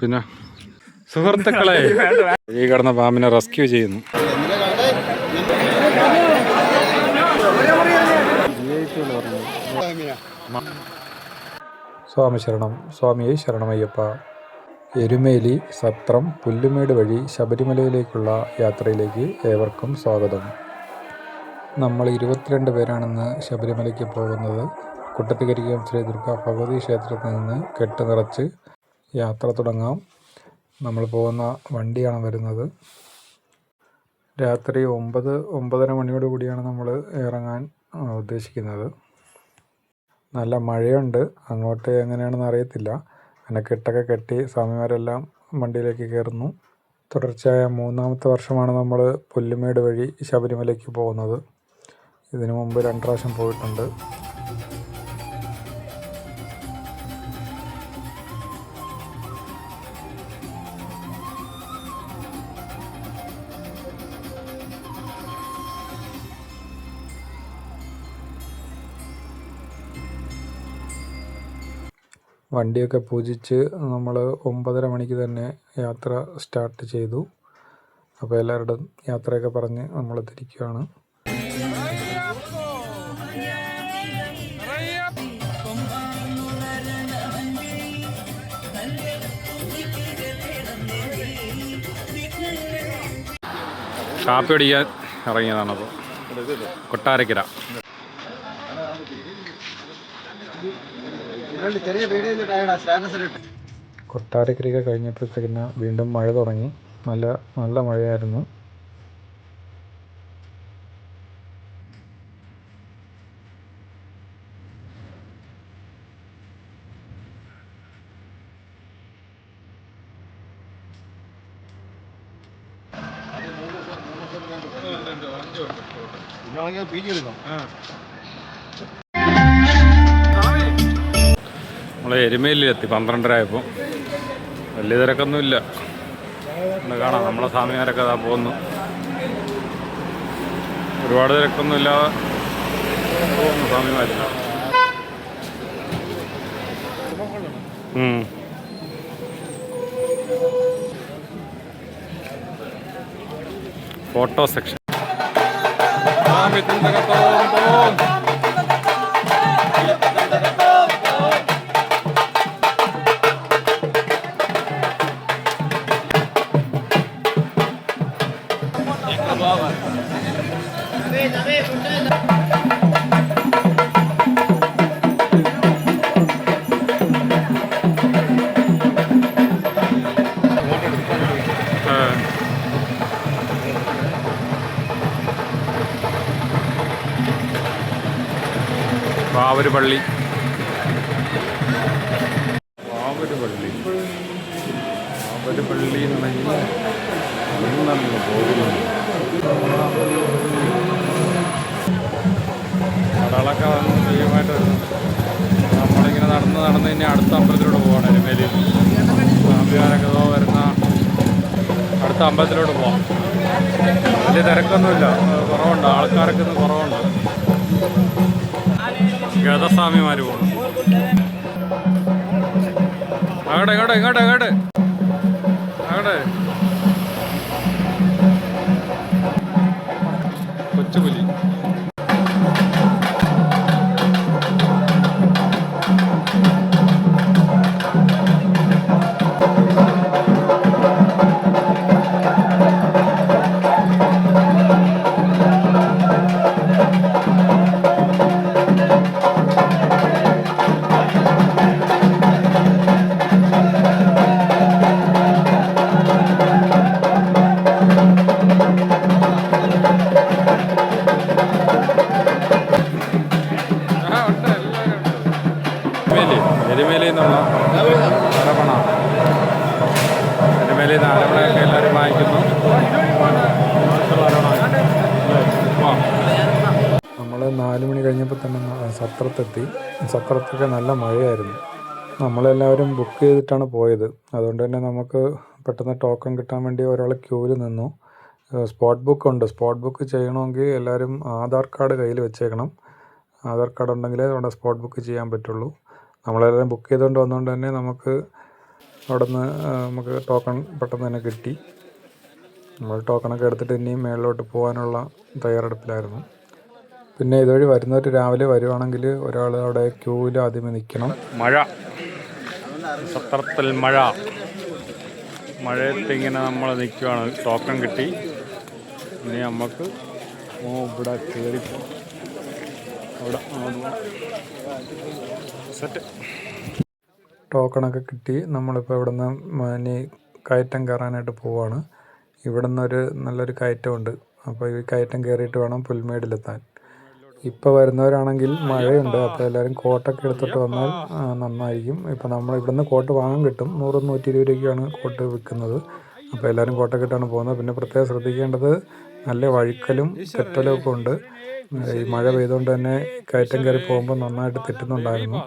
പിന്നെ സുഹൃത്തുക്കളെ ഈ കിടന്ന പാമ്പിനെ റെസ്ക്യൂ ചെയ്യുന്നു. സ്വാമി ശരണം സ്വാമിയെ ശരണമയ്യപ്പ. എരുമേലി സത്രം പുല്ലുമേട് വഴി ശബരിമലയിലേക്കുള്ള യാത്രയിലേക്ക് ഏവർക്കും സ്വാഗതം. നമ്മൾ ഇരുപത്തിരണ്ട് പേരാണെന്ന് ശബരിമലയ്ക്ക് പോകുന്നത് കുട്ടത്തികരിക്കം ശ്രീ ദുർഗ ഭഗവതി ക്ഷേത്രത്തിൽ നിന്ന് കെട്ട് നിറച്ച് യാത്ര തുടങ്ങാം. നമ്മൾ പോകുന്ന വണ്ടിയാണ് വരുന്നത്. രാത്രി ഒമ്പത് ഒമ്പതര മണിയോട് കൂടിയാണ് നമ്മൾ ഇറങ്ങാൻ ഉദ്ദേശിക്കുന്നത്. നല്ല മഴയുണ്ട്. അങ്ങോട്ട് എങ്ങനെയാണെന്ന് അറിയത്തില്ല. അങ്ങനെ കെട്ടൊക്കെ കെട്ടി സ്വാമിമാരെല്ലാം വണ്ടിയിലേക്ക് കയറുന്നു. തുടർച്ചയായ മൂന്നാമത്തെ വർഷമാണ് നമ്മൾ പുല്ലുമേട് വഴി ശബരിമലയ്ക്ക് പോകുന്നത്. ഇതിനു മുമ്പ് രണ്ട് പ്രാവശ്യം പോയിട്ടുണ്ട്. വണ്ടിയൊക്കെ പൂജിച്ച് നമ്മൾ ഒമ്പതര മണിക്ക് തന്നെ യാത്ര സ്റ്റാർട്ട് ചെയ്തു. അപ്പോൾ എല്ലാവരുടെയും യാത്രയൊക്കെ പറഞ്ഞ് നമ്മൾ തിരിക്കുകയാണ് കാപ്പി അടിക്കാൻ ഇറങ്ങിയതാണപ്പോൾ കൊട്ടാരക്കര. കൊട്ടാരക്കരയൊക്കെ കഴിഞ്ഞപ്പോഴത്തേക്കിന് വീണ്ടും മഴ തുടങ്ങി. നല്ല നല്ല മഴയായിരുന്നു. നമ്മൾ എരുമേലിലെത്തി പന്ത്രണ്ടരായപ്പോൾ വലിയ തിരക്കൊന്നുമില്ല. ഒന്ന് കാണാം നമ്മളെ സ്വാമിമാരൊക്കെ അതാ പോകുന്നു ഒരുപാട് തിരക്കൊന്നും ഇല്ലാതെ പോകുന്നു സ്വാമിമാർ ഫോട്ടോ സെക്ഷൻ. സ്വാമി തിന്തകത്തോം തോം വാവര് പള്ളി വാവര് പള്ളി വാവര് പള്ളി എന്ന് പറഞ്ഞാൽ പോകുന്നു. കടകളൊക്കെ ചെയ്യുമായിട്ട് നമ്മളിങ്ങനെ നടന്ന് നടന്ന് ഇനി അടുത്ത അമ്പലത്തിലോട്ട് പോവാണ് എരുമേലി. സ്വാമിമാരൊക്കെ വരുന്ന അടുത്ത അമ്പലത്തിലോട്ട് പോവാം. വലിയ തിരക്കൊന്നുമില്ല. കുറവുണ്ട്. ആൾക്കാരൊക്കെ ഇന്ന് കുറവുണ്ട്. ഗതസ്വാമിമാർ പോകുന്നു. അങ്ങോട്ട് ഇങ്ങോട്ട് ഇങ്ങോട്ട് ഇങ്ങോട്ട് അങ്ങോട്ട്. മണി കഴിഞ്ഞപ്പോൾ തന്നെ സത്രത്തെത്തി. സത്രത്തൊക്കെ നല്ല മഴയായിരുന്നു. നമ്മളെല്ലാവരും ബുക്ക് ചെയ്തിട്ടാണ് പോയത്. അതുകൊണ്ട് തന്നെ നമുക്ക് പെട്ടെന്ന് ടോക്കൺ കിട്ടാൻ വേണ്ടി ഒരാൾ ക്യൂവിൽ നിന്നു. സ്പോട്ട് ബുക്ക് ഉണ്ട്. സ്പോട്ട് ബുക്ക് ചെയ്യണമെങ്കിൽ എല്ലാവരും ആധാർ കാർഡ് കയ്യിൽ വെച്ചേക്കണം. ആധാർ കാർഡ് ഉണ്ടെങ്കിലേ അവിടെ സ്പോട്ട് ബുക്ക് ചെയ്യാൻ പറ്റുള്ളൂ. നമ്മളെല്ലാവരും ബുക്ക് ചെയ്തുകൊണ്ട് വന്നുകൊണ്ട് തന്നെ നമുക്ക് അവിടെ നിന്ന് നമുക്ക് ടോക്കൺ പെട്ടെന്ന് തന്നെ കിട്ടി. നമ്മൾ ടോക്കണൊക്കെ എടുത്തിട്ട് ഇനിയും മേളിലോട്ട് പോകാനുള്ള തയ്യാറെടുപ്പിലായിരുന്നു. പിന്നെ ഇതുവഴി വരുന്നവർ രാവിലെ വരുവാണെങ്കിൽ ഒരാൾ അവിടെ ക്യൂവിൽ ആദ്യമേ നിൽക്കണം മഴ. സത്രത്തിൽ മഴ. മഴയത്ത് ഇങ്ങനെ നമ്മൾ നിൽക്കുവാണ് ടോക്കൺ കിട്ടി. ഇനി നമുക്ക് ഓ ഇവിടെ കയറി അവിടെ സെറ്റ്. ടോക്കണൊക്കെ കിട്ടി. നമ്മളിപ്പോൾ ഇവിടെ നിന്ന് ഇനി കയറ്റം കയറാനായിട്ട് പോവാണ്. ഇവിടെ നിന്നൊരു നല്ലൊരു കയറ്റമുണ്ട്. അപ്പോൾ ഈ കയറ്റം കയറിയിട്ട് വേണം പുൽമേടിലെത്താൻ. ഇപ്പോൾ വരുന്നവരാണെങ്കിൽ മഴയുണ്ട് അപ്പോൾ എല്ലാവരും കോട്ടൊക്കെ എടുത്തിട്ട് വന്നാൽ നന്നായിരിക്കും. ഇപ്പോൾ നമ്മൾ ഇവിടുന്ന് കോട്ട് വാങ്ങാൻ കിട്ടും. നൂറ് നൂറ്റി ഇരുപത് രൂപയ്ക്കാണ് കോട്ട് വിൽക്കുന്നത്. അപ്പോൾ എല്ലാവരും കോട്ടൊക്കെ ഇട്ടാണ് പോകുന്നത്. പിന്നെ പ്രത്യേകം ശ്രദ്ധിക്കേണ്ടത് നല്ല വഴുക്കലും തെറ്റലും ഒക്കെ ഉണ്ട്. ഈ മഴ പെയ്തുകൊണ്ട് തന്നെ കയറ്റം കയറി പോകുമ്പോൾ നന്നായിട്ട് തെറ്റുന്നുണ്ടായിരുന്നു.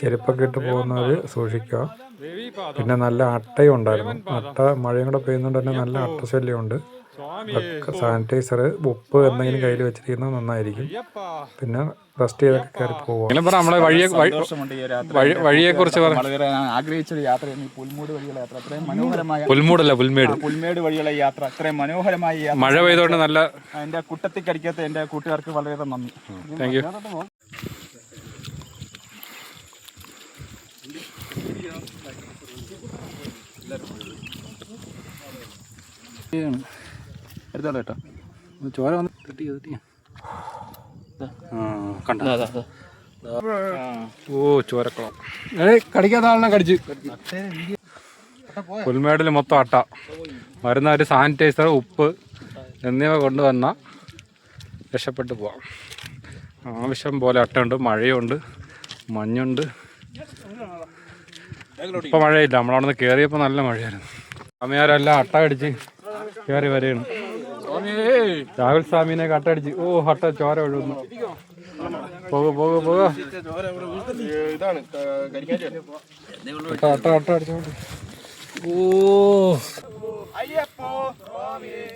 ചെരുപ്പൊക്കെ ഇട്ട് പോകുന്നവർ സൂക്ഷിക്കുക. പിന്നെ നല്ല അട്ടയും ഉണ്ടായിരുന്നു അട്ട മഴയും കൂടെ പെയ്യുന്നതുകൊണ്ട് തന്നെ നല്ല അട്ട ശല്യമുണ്ട് സാനിറ്റൈസർ ഉപ്പ് എന്തെങ്കിലും കയ്യിൽ വെച്ചിരിക്കുന്നത് നന്നായിരിക്കും. പിന്നെ റെസ്റ്റ് ചെയ്തൊക്കെ കയറി പോകും വഴിയെ കുറിച്ച് ഒരു യാത്ര പുൽമൂട് വഴിയുള്ള യാത്ര. അത്രയും മനോഹരമായ പുൽമൂടല്ല പുൽമേട്. പുൽമേട് വഴിയുള്ള യാത്ര. അത്രയും മനോഹരമായ യാത്ര മഴ പെയ്തോണ്ട് നല്ല എന്റെ കുട്ടത്തിക്കരിക്കത്തെ എന്റെ കൂട്ടുകാർക്ക് വളരെ നന്ദി. താങ്ക് യു എടുത്തോളൂ കേട്ടോ ചോര വന്ന് കിട്ടി കിട്ടി കണ്ട? ഓ ചോരക്കുളം. കടിക്കാത്ത ആളിനെ കടിച്ച്. പുൽമേടിൽ മൊത്തം അട്ട. വരുന്ന ഒരു സാനിറ്റൈസർ ഉപ്പ് എന്നിവ കൊണ്ടുവന്ന രക്ഷപ്പെട്ടു പോവാം. ആവശ്യം പോലെ അട്ടയുണ്ട് മഴയുണ്ട് മഞ്ഞുണ്ട്. ഇപ്പം മഴയില്ല നമ്മളവിടെ നിന്ന് കയറിയപ്പോൾ നല്ല മഴയായിരുന്നു. അമ്മയാരെല്ലാം അട്ട കടിച്ച് കയറി വരെയാണ് രാഹുൽ സ്വാമിനെ കട്ടടിച്ച് ഓ അട്ട ചോര ഒഴുകുന്നു പോക പോക പോക അട്ട അട്ട അട്ട അടിച്ചോണ്ട് ഓ അയ്യപ്പോ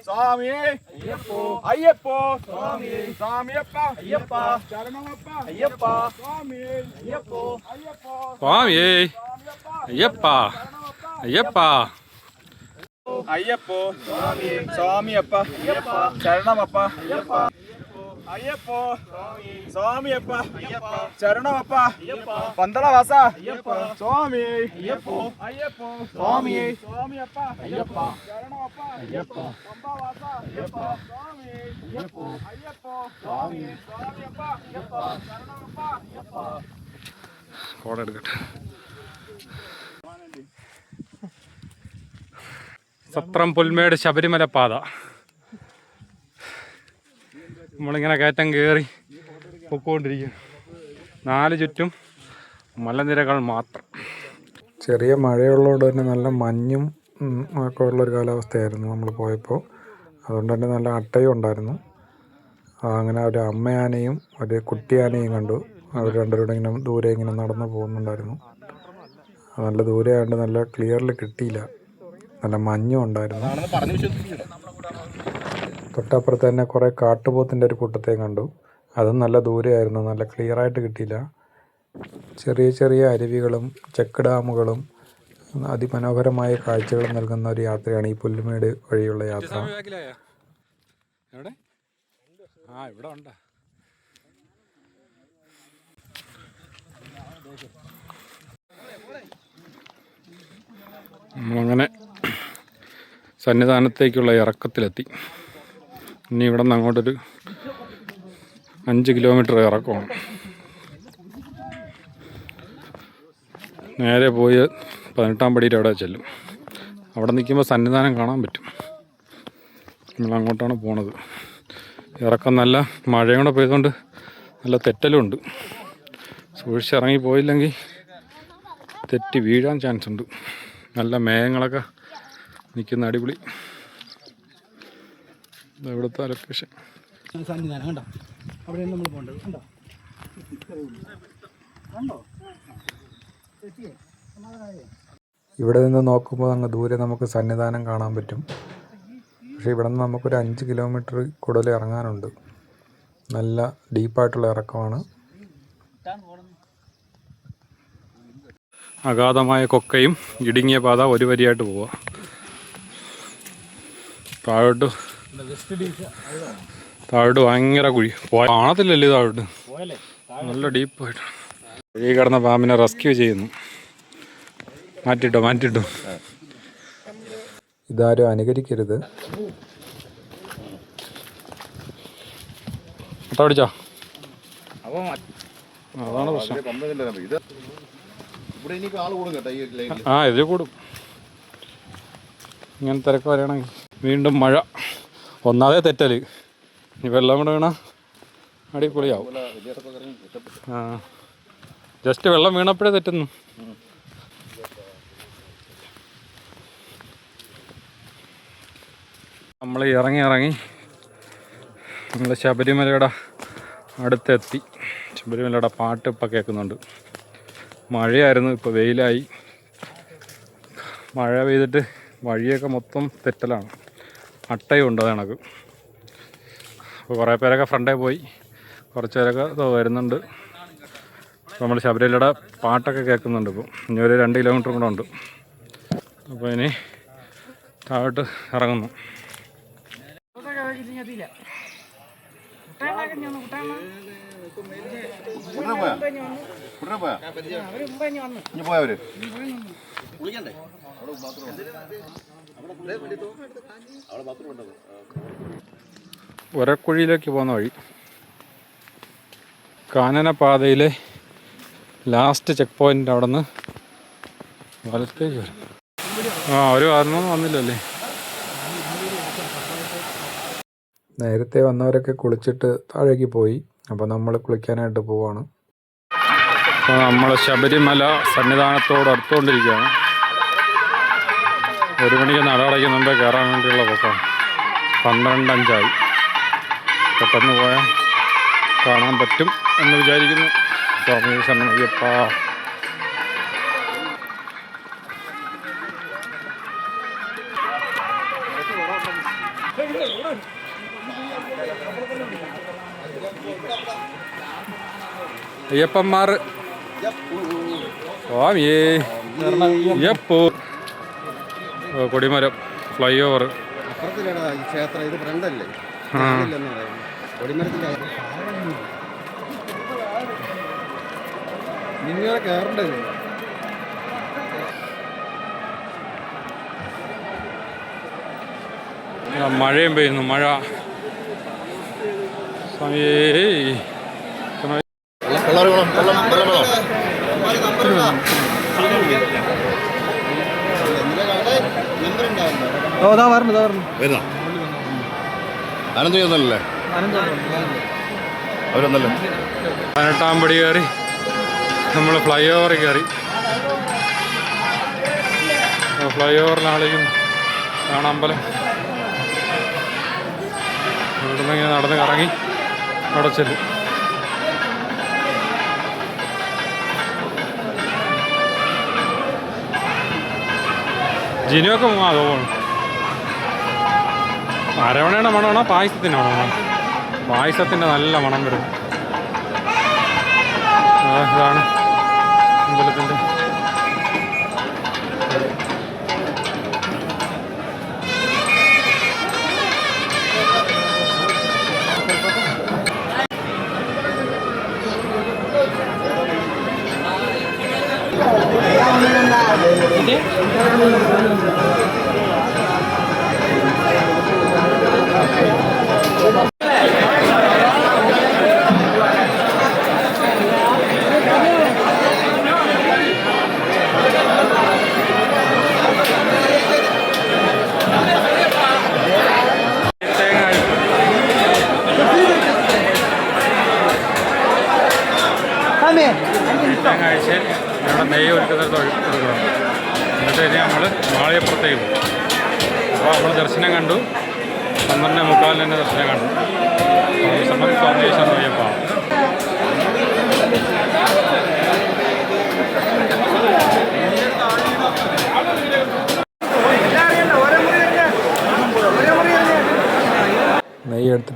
സ്വാമി അയ്യപ്പോ അയ്യപ്പോ സ്വാമി സ്വാമിയപ്പ അയ്യപ്പ ശരണമപ്പ അയ്യപ്പ സ്വാമി അയ്യപ്പോ അയ്യപ്പോ സ്വാമിയേ അയ്യപ്പ അയ്യപ്പ അയ്യപ്പോ സ്വാമി സ്വാമിയപ്പ അയ്യപ്പ ശരണമപ്പ അയ്യപ്പ അയ്യപ്പോ സ്വാമിയപ്പ അയ്യപ്പ ശരണമപ്പ പന്തളവാസ അയ്യപ്പ സ്വാമി അയ്യപ്പോ അയ്യപ്പോ സ്വാമി സ്വാമിയപ്പ അയ്യപ്പ ശരണമപ്പ അയ്യപ്പ പമ്പവാസ അയ്യപ്പ സ്വാമി അയ്യപ്പോ അയ്യപ്പോ സ്വാമി സ്വാമിയപ്പ അയ്യപ്പ ശരണമപ്പ അയ്യപ്പ കോട എടുക്കട്ടെ സത്രം പുൽമേട് ശബരിമല പാത. നമ്മളിങ്ങനെ കയറ്റം കയറി പൊക്കോണ്ടിരിക്കും നാല് ചുറ്റും മലനിരകൾ മാത്രം. ചെറിയ മഴയുള്ളതുകൊണ്ട് തന്നെ നല്ല മഞ്ഞും ഒക്കെ ഉള്ളൊരു കാലാവസ്ഥയായിരുന്നു നമ്മൾ പോയപ്പോൾ. അതുകൊണ്ട് തന്നെ നല്ല അട്ടയും ഉണ്ടായിരുന്നു. അങ്ങനെ ഒരു അമ്മയാനയും ഒരു കുട്ടിയാനയും കണ്ടു. അവർ രണ്ടുപേരും ഇങ്ങനെ ദൂരെ ഇങ്ങനെ നടന്നു പോകുന്നുണ്ടായിരുന്നു. നല്ല ദൂരെ ആയതുകൊണ്ട് നല്ല ക്ലിയറിൽ കിട്ടിയില്ല. നല്ല മഞ്ഞും ഉണ്ടായിരുന്നു. തൊട്ടപ്പുറത്ത് തന്നെ കുറേ കാട്ടുപോത്തിന്റെ ഒരു കൂട്ടത്തെ കണ്ടു. അതും നല്ല ദൂരെയായിരുന്നു. നല്ല ക്ലിയർ ആയിട്ട് കിട്ടിയില്ല. ചെറിയ ചെറിയ അരുവികളും ചെക്ക് ഡാമുകളും അതിമനോഹരമായ കാഴ്ചകൾ നൽകുന്ന ഒരു യാത്രയാണ് ഈ പുല്ലുമേട് വഴിയുള്ള യാത്ര. ആ ഇവിടെ ഉണ്ടാ. നമ്മളങ്ങനെ സന്നിധാനത്തേക്കുള്ള ഇറക്കത്തിലെത്തി. ഇനി ഇവിടെ നിന്ന് അങ്ങോട്ടൊരു അഞ്ച് കിലോമീറ്റർ ഇറക്കമാണ്. നേരെ പോയി പതിനെട്ടാം പടിയുടെ അവിടെ ചെല്ലും. അവിടെ നിൽക്കുമ്പോൾ സന്നിധാനം കാണാൻ പറ്റും. നമ്മൾ അങ്ങോട്ടാണ് പോണത്. ഇറക്കം നല്ല മഴയും കൂടെ പെയ്തുകൊണ്ട് നല്ല തെറ്റലുണ്ട്. സൂക്ഷിച്ചിറങ്ങി പോയില്ലെങ്കിൽ തെറ്റി വീഴാൻ ചാൻസ് ഉണ്ട്. നല്ല മേഘങ്ങളൊക്കെ നിൽക്കുന്ന അടിപൊളി. ഇതാ ഇവിടുത്തെ ലൊക്കേഷൻ സന്നിധാനം കണ്ടോ? അവിടെയാണ് നമ്മൾ പോകേണ്ടത്. കണ്ടോ? ഇവിടെ നിന്ന് നോക്കുമ്പോൾ അങ്ങ് ദൂരെ നമുക്ക് സന്നിധാനം കാണാൻ പറ്റും. പക്ഷേ ഇവിടെ നിന്ന് നമുക്കൊരു അഞ്ച് കിലോമീറ്റർ കൂടുതൽ ഇറങ്ങാനുണ്ട്. നല്ല ഡീപ്പായിട്ടുള്ള ഇറക്കമാണ്. അഗാധമായ കൊക്കയും ഇടുങ്ങിയ പാത ഒരു വരിയായിട്ട് പോവുക. താഴോട്ട്. താഴോട്ട് ഭയങ്കര കുഴി. പോയ കാണത്തില്ലല്ലേ താഴോട്ട്? നല്ല ഡീപ്പായിട്ട്. കുഴി കിടന്ന പാമ്പിനെ റെസ്ക്യൂ ചെയ്യുന്നു. മാറ്റിട്ടോ മാറ്റിട്ടോ. ഇതാരും അനുകരിക്കരുത്. അതാണ് പ്രശ്നം. ആ ഇതിൽ കൂടും. ഇങ്ങനെ തിരക്ക് വരികയാണെങ്കിൽ. വീണ്ടും മഴ. ഒന്നാതെ തെറ്റൽ. ഇനി വെള്ളം കൂടെ വീണാ അടിപൊളിയാവും. ആ. ജസ്റ്റ് വെള്ളം വീണപ്പോഴേ തെറ്റുന്നു. നമ്മൾ ഇറങ്ങി ഇറങ്ങി നമ്മൾ ശബരിമലയുടെ അടുത്തെത്തി. ശബരിമലയുടെ പാട്ട് ഇപ്പം കേൾക്കുന്നുണ്ട്. മഴയായിരുന്നു ഇപ്പോൾ വെയിലായി. മഴ പെയ്തിട്ട് വഴിയൊക്കെ മൊത്തം തെറ്റലാണ്. അട്ടയും ഉണ്ട് കണക്ക്. അപ്പോൾ കുറേ പേരൊക്കെ ഫ്രണ്ടേ പോയി. കുറച്ച് പേരൊക്കെ വരുന്നുണ്ട്. നമ്മൾ ശബരിമലയുടെ പാട്ടൊക്കെ കേൾക്കുന്നുണ്ട് ഇപ്പോൾ ഇനി ഒരു രണ്ട് കിലോമീറ്റർ കൂടെ ഉണ്ട്. അപ്പോൾ ഇനി താഴോട്ട് ഇറങ്ങുന്നു. ഉടനെ പോയാ? ഉടനെ പോയാ? ഇനി പോയവര് ഒരക്കുഴിയിലേക്ക് പോകുന്ന വഴി കാനനപാതയിലെ ലാസ്റ്റ് ചെക്ക് പോയിന്റ് അവിടെ നിന്ന് വലത്തേക്ക് വരും. ആ ഒരു കാരണം വന്നില്ലല്ലേ? നേരത്തെ വന്നവരൊക്കെ കുളിച്ചിട്ട് താഴേക്ക് പോയി. അപ്പോൾ നമ്മൾ കുളിക്കാനായിട്ട് പോവാണ്. അപ്പോൾ നമ്മൾ ശബരിമല സന്നിധാനത്തോട് അടുത്തുകൊണ്ടിരിക്കുകയാണ് ഒരു മണിക്ക് നട അടയ്ക്കുന്നുണ്ട് കയറാൻ വേണ്ടിയുള്ള പൊക്കം പന്ത്രണ്ട് അഞ്ചായി പെട്ടെന്ന് പോയാൽ കാണാൻ പറ്റും എന്ന് വിചാരിക്കുന്നു. സ്വാമി ശരണയ്യപ്പ. അയ്യപ്പന്മാർ. സ്വാമിയേ അയ്യപ്പോ. കൊടിമരം. ഫ്ലൈ ഓവർ ക്ഷേത്രം ഇത് ഫ്രണ്ടല്ലേ? നിങ്ങളെ കയറണ്ടത് മഴയും പെയ്യുന്നു മഴ. സ്വാമിയേ വെള്ളം വെള്ളം വെള്ളം വെള്ളം ഓ വരുന്നോ? അവരൊന്നല്ലേ? പതിനെട്ടാം പടി കയറി നമ്മൾ ഫ്ലൈ ഓവർ കയറി. ഫ്ലൈ ഓവറിനാളെയും കാണാമ്പലം ഇവിടുന്ന് ഇങ്ങനെ നടന്ന് കറങ്ങി അവിടെ ചെല്ലും. ജിനുവൊക്കെ അതോ അരവണയുടെ മണമാണോ? പായസത്തിന്റെ മണമാണോ? പായസത്തിന്റെ നല്ല മണം വരും. അതാണ് അമ്പലത്തിന്റെ ఓకే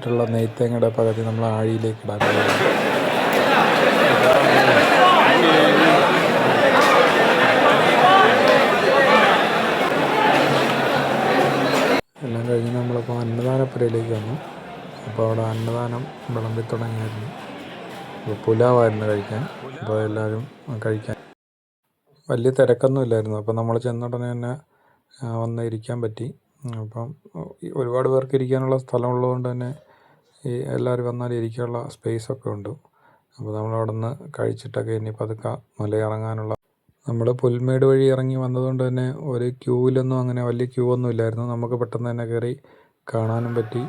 വെച്ചിട്ടുള്ള നെയ്ത്തേങ്ങയുടെ പകുതി നമ്മൾ ആഴിയിലേക്ക് ഇടാൻ എല്ലാം കഴിഞ്ഞ് നമ്മളിപ്പോൾ അന്നദാനപ്പുരയിലേക്ക് വന്നു. അപ്പോൾ അവിടെ അന്നദാനം വിളമ്പി തുടങ്ങിയായിരുന്നു അപ്പോൾ പുലാവായിരുന്നു കഴിക്കാൻ. അപ്പോൾ എല്ലാവരും കഴിക്കാൻ. വലിയ തിരക്കൊന്നും ഇല്ലായിരുന്നു. അപ്പോൾ നമ്മൾ ചെന്ന ഉടനെ തന്നെ വന്ന് ഇരിക്കാൻ പറ്റി. അപ്പം ഒരുപാട് പേർക്ക് ഇരിക്കാനുള്ള സ്ഥലമുള്ളതുകൊണ്ട് തന്നെ ഈ എല്ലാവരും വന്നാൽ ഇരിക്കാനുള്ള സ്പേസ് ഒക്കെ ഉണ്ട്. അപ്പോൾ നമ്മൾ അവിടെ നിന്ന് കഴിച്ചിട്ടൊക്കെ ഇനി പതുക്കെ മല ഇറങ്ങാനുള്ള നമ്മൾ പുൽമേട് വഴി ഇറങ്ങി വന്നതുകൊണ്ട് തന്നെ ഒരു ക്യൂവിലൊന്നും അങ്ങനെ വലിയ ക്യൂ ഒന്നും ഇല്ലായിരുന്നു. നമുക്ക് പെട്ടെന്ന് തന്നെ കയറി കാണാനും പറ്റി.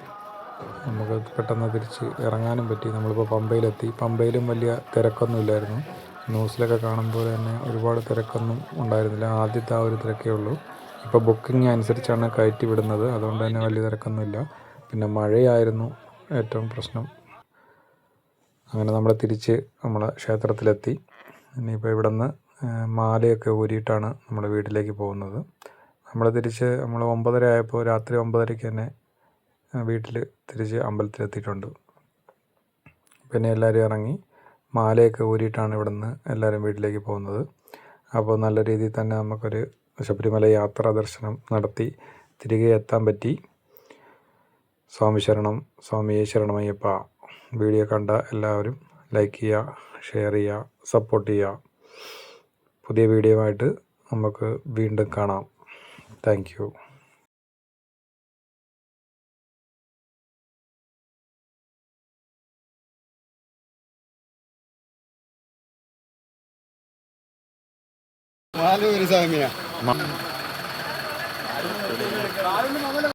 നമുക്ക് പെട്ടെന്ന് തിരിച്ച് ഇറങ്ങാനും പറ്റി. നമ്മളിപ്പോൾ പമ്പയിലെത്തി. പമ്പയിലും വലിയ തിരക്കൊന്നും ഇല്ലായിരുന്നു. ന്യൂസിലൊക്കെ കാണുമ്പോൾ തന്നെ ഒരുപാട് തിരക്കൊന്നും ഉണ്ടായിരുന്നില്ല. ആദ്യത്തെ ആ ഒരു തിരക്കേ ഉള്ളൂ. ഇപ്പോൾ ബുക്കിംഗ് അനുസരിച്ചാണ് കയറ്റി വിടുന്നത്. അതുകൊണ്ട് തന്നെ വലിയ തിരക്കൊന്നുമില്ല. പിന്നെ മഴയായിരുന്നു. ഏറ്റവും പ്രശ്നം. അങ്ങനെ നമ്മൾ തിരിച്ച് നമ്മൾ ക്ഷേത്രത്തിലെത്തി. ഇനിയിപ്പോൾ ഇവിടെ നിന്ന് മാലയൊക്കെ ഊരിയിട്ടാണ് നമ്മൾ വീട്ടിലേക്ക് പോകുന്നത്. നമ്മൾ തിരിച്ച് നമ്മൾ ഒമ്പതര ആയപ്പോൾ രാത്രി ഒമ്പതരയ്ക്ക് തന്നെ വീട്ടിൽ തിരിച്ച് അമ്പലത്തിലെത്തിയിട്ടുണ്ട്. പിന്നെ എല്ലാവരും ഇറങ്ങി മാലയൊക്കെ ഊരിയിട്ടാണ് ഇവിടെ നിന്ന് എല്ലാവരും വീട്ടിലേക്ക് പോകുന്നത്. അപ്പോൾ നല്ല രീതിയിൽ തന്നെ നമുക്കൊരു ശബരിമല യാത്രാ ദർശനം നടത്തി തിരികെ എത്താൻ പറ്റി. സ്വാമി ശരണം സ്വാമിയെ ശരണമയ്യപ്പ. വീഡിയോ കണ്ട എല്ലാവരും ലൈക്ക് ചെയ്യുക ഷെയർ ചെയ്യുക സപ്പോർട്ട് ചെയ്യുക. പുതിയ വീഡിയോയുമായിട്ട് നമുക്ക് വീണ്ടും കാണാം. താങ്ക് യു നാല് ഒരു സാമിയ